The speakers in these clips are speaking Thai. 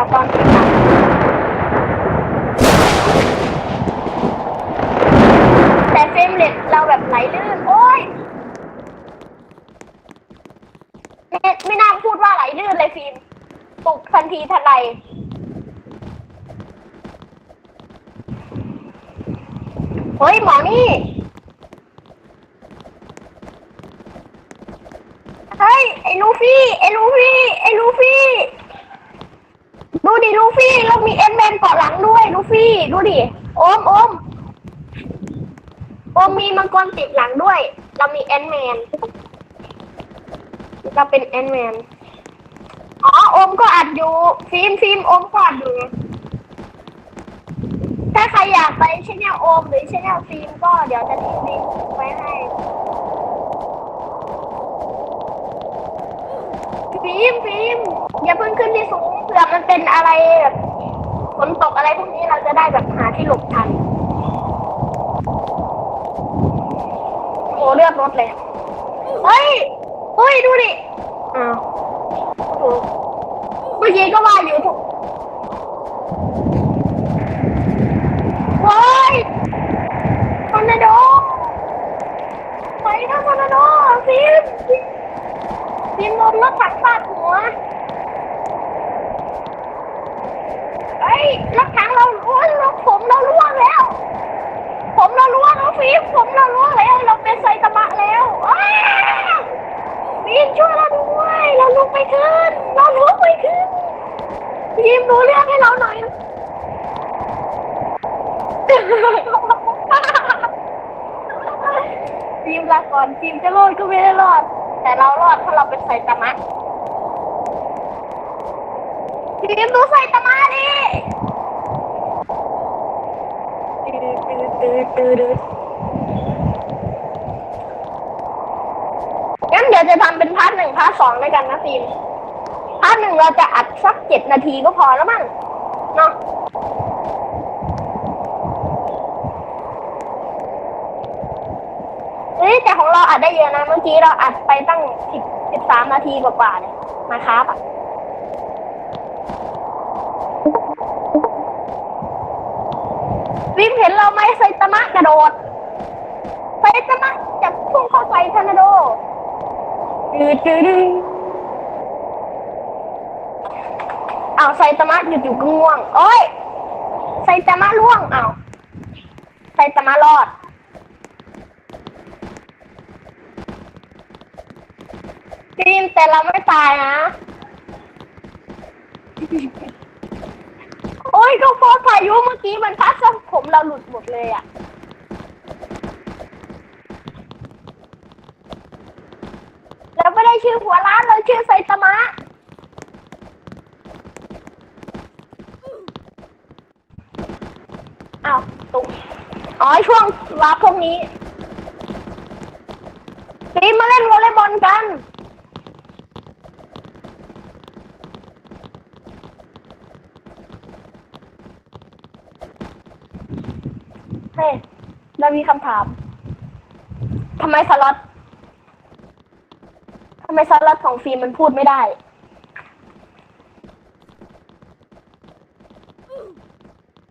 จากตอนที่สามแต่เฟรมเรทเราแบบไหลลื่น โอ้ยไม่ไม่น่าพูดว่าไหลลื่นเลยฟิล์มตกทันทีทันใดเฮ้ยหมอนี่ เฮ้ย ไอ้ลูฟี่ ไอ้ลูฟี่ ไอ้ลูฟี่ ดิลูฟี่เรามีเอ็นแมนเกาะหลังด้วยลูฟี่ดูดิโอมโอมโอมมีมังกรติดหลังด้วย เรามีเอ็นแมนเราเป็นเอ็นแมนอ๋อโอมก็อัดอยู่ ฟิล์มฟิล์มโอมก็อัดอยู่ถ้าใครอยากไปช่องโอมหรือช่องฟิล์มก็เดี๋ยวจะทิ้งลิงก์ไว้ให้ ฟิล์มฟิล์มอย่าเพิ่งขึ้นที่สูงเผื่อมันเป็นอะไรแบบฝนตกอะไรพวกนี้เราจะได้แบบหาที่หลบทันโอ้เลือดรถเลยเฮ้ยเฮ้ยดูดิอ้าวเมื่อกี้ก็ว่าอยู่ถูกเฮ้ยทอร์นาโดไปนะทอร์นาโดฟิล์ม ฟิล์มมรถถังฟาดหัวเฮ้ยรถถังเราโอ้ยรถผมเราล่วงแล้ว ผมเราล่วงแล้วฟิล์มผมเราล่วงแล้ว เราเป็นไซตามะแล้วอ้าวฟิล์มช่วยเราด้วยเราลุกไปขึ้นเราลุกไปขึ้นฟิล์มรู้เรื่องให้เราหน่อยฟิล์มลาก่อนฟิล์มจะรอดก็ไม่ได้รอด แต่เรารอดเพราะเราเป็นไซตามะฟิล์มดูไซตามะดิตืดตืดตืดตืดงั้นเดี๋ยวจะทำเป็นพาร์ทหนึ่งพาร์ทสองด้วยกันนะฟิล์มพาร์ทหนึ่งเราจะอัดสักเจ็ดนาทีก็พอแล้วมั้งเนาะ เฮ้ยแต่ของเราอัดได้เยอะนะเมื่อกี้เราอัดไปตั้งสิบสิบสามนาทีกว่าๆเนี่ยมาครับอะวิมเห็นเราไหมไซตามะกระโดดไซตามะจะพุ่งเข้าใส่ทอร์นาโดดืดดืดดืดอ้าไซตามะหยุดอยู่ก็ง่วงโอ้ยไซตามะล่วงเอาไซตามะรอด ฟิล์มแต่เราไม่ตายนะ โอ้ยก็เพราะพายุเมื่อกี้มันพัดจนผมเราหลุดหมดเลยอะเราไม่ได้ชื่อหัวร้านเราชื่อไซตามะอ้าวตุ๊กอ๋อช่วงวาพวกนี้ฟิล์มมาเล่นวอลเลย์บอลกัน ฮ้ยเรามีคำถามทำไมสล็อตทำไมสล็อตของฟิล์มมันพูดไม่ได้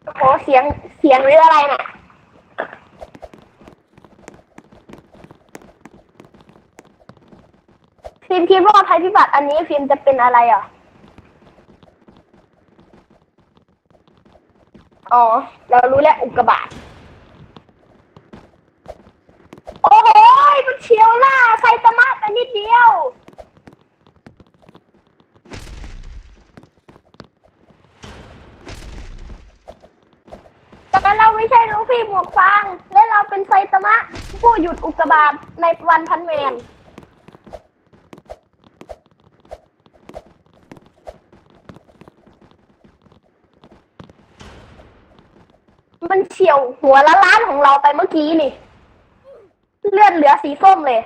โอ้โหเสียงเสียงหรืออะไรน่ะ ฟิล์มคิดว่าภัยพิบัติอันนี้ฟิล์มจะเป็นอะไรอะ อ๋อ เรารู้แล้วอุกกาบาต โอ้โหมันเฉียวหน้าไซตามะไปนิดเดียว แต่เราไม่ใช่ลูฟี่หมวกฟาง และเราเป็นไซตามะ ผู้หยุดอุกกาบาตในวันพันแมนมันเฉียวหัวละล้านของเราไปเมื่อกี้นี่ เลือดเหลือสีส้มเลย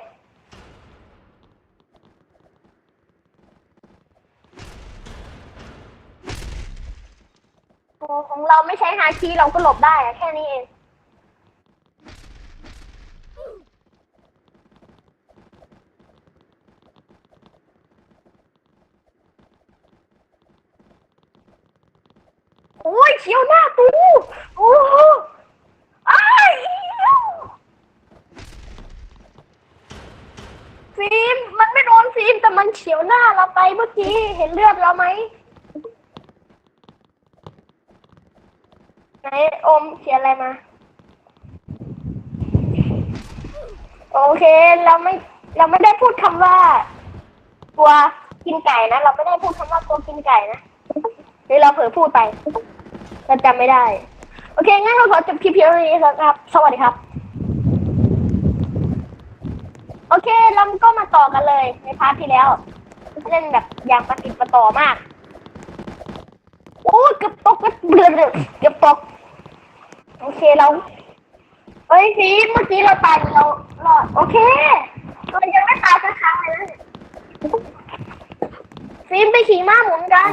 ของเราไม่ใช้ฮาคีเราก็หลบได้อะแค่นี้เอง โอ้ยเขียวหน้าตูโอ้โหอ้ายฟิล์มมันไม่โดนฟิล์มแต่มันเฉียวหน้าเราไปเมื่อกี้ เห็นเลือดเราไหม ไหนโอมเขียนอะไรมา โอเคเราไม่เราไม่ได้พูดคำว่าตัวกินไก่นะเราไม่ได้พูดคำว่าตัวกินไก่นะหรือเราเผลอพูดไปเราจำไม่ได้ โอเคงั้นเราขอจบคลิปเพียงเท่านี้ครับ สวัสดีครับ โอเคเราก็มาต่อกันเลยในพาร์ทที่แล้ว เล่นแบบอย่างประติดประต่อมาก โอ้ยเกือบตกกือบเกือบเกือบตก โอเคเราเฮ้ยพีเมื่อกี้เราตายเรารอดโอเคเรายังไม่ตายสักครั้งเลยนะฟิล์มไปขี่ม้าหมุนกัน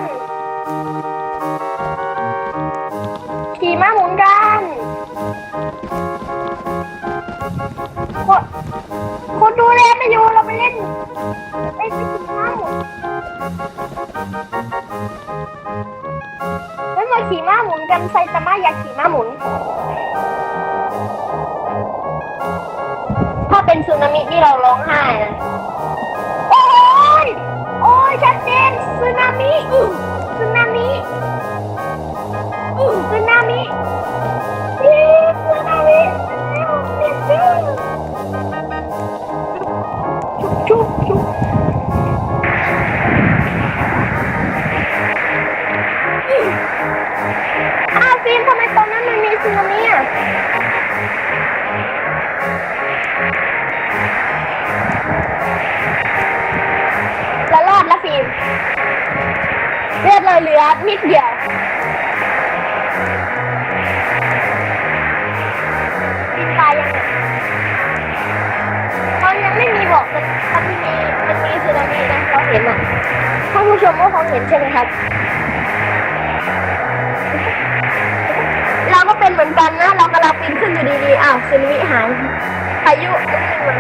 ขี่ม้าหมุนกันคนคนดูแลไม่อยู่เราไปเล่นไปไปขี่ม้าหมุนแล้วมาขี่ม้าหมุนกันไซตามะอยากขี่ม้าหมุน เป็นสึนามิที่เราร้องไห้นะโอ้ย โอ้ยชัดเจนสึนามิ ลือดเลยเหลือนิดเดียวฟิล์มตายังไงมันยังไม่มีบอกมันมันมีมันมีสึนามินะเราเห็นอะท่านผู้ชมก็คงเห็นใช่ไหมครับ เราก็เป็นเหมือนกันนะ เรากำลังปีนขึ้นอยู่ดีๆอ้าวสึนามิหายพายุนี่มัน